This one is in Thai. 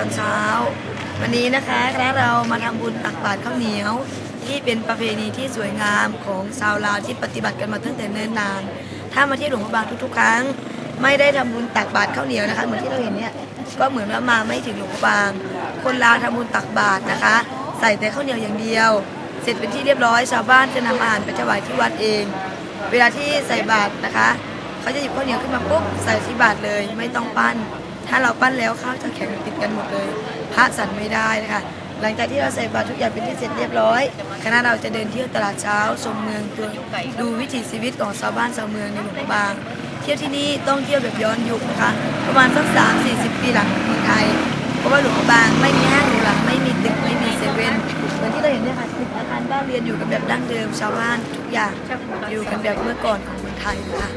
อนเช้า วันนี้นะคะคณะเรามาทำบุญตักบาตรข้าวเหนียว ที่เป็นประเพณีที่สวยงามของชาวลาวที่ปฏิบัติกันมาตั้งแต่เนิ่นนาน ถ้ามาที่หลวงพระบางทุกๆครั้ง ไม่ได้ทำบุญตักบาตรข้าวเหนียวนะคะเหมือนที่เราเห็นเนี่ยก็เหมือนว่ามาไม่ถึงหลวงพระบาง คนลาวทำบุญตักบาตรนะคะ ใส่แต่ข้าวเหนียวอย่างเดียว เสร็จเป็นที่เรียบร้อยชาวบ้านจะนำอาหารไปถวายที่วัดเอง เวลาที่ใส่บาตรนะคะเขาจะหยิบข้าวเหนียวขึ้นมาปุ๊บใส่ที่บาตรเลยไม่ต้องปั้น ถ้าเราปั้นแล้วข้าวจะแข็งติดกันหมดเลยพระสันไม่ได้นะคะหลังจากที่เราใส่บาตรทุกอย่างเป็นที่เสร็จเรียบร้อย คณะเราจะเดินเที่ยวตลาดเช้าชมเมืองตัวดูวิถีชีวิตของชาวบ้านชาวเมืองในหลวงบาง เที่ยวที่นี่ต้องเที่ยวแบบย้อนยุคนะคะประมาณสักสามสี่สิบปีหลังเมืองไทยเพราะว่าหลวงบางไม่มีห้างหรูหราไม่มีตึกไม่มีเซเว่นเหมือนที่เราเห็นเนี่ยค่ะตึกอาคารบ้านเรียนอยู่กันแบบดั้งเดิมชาวบ้านทุกอย่างอยู่กันแบบเมื่อก่อนของเมืองไทยนะคะ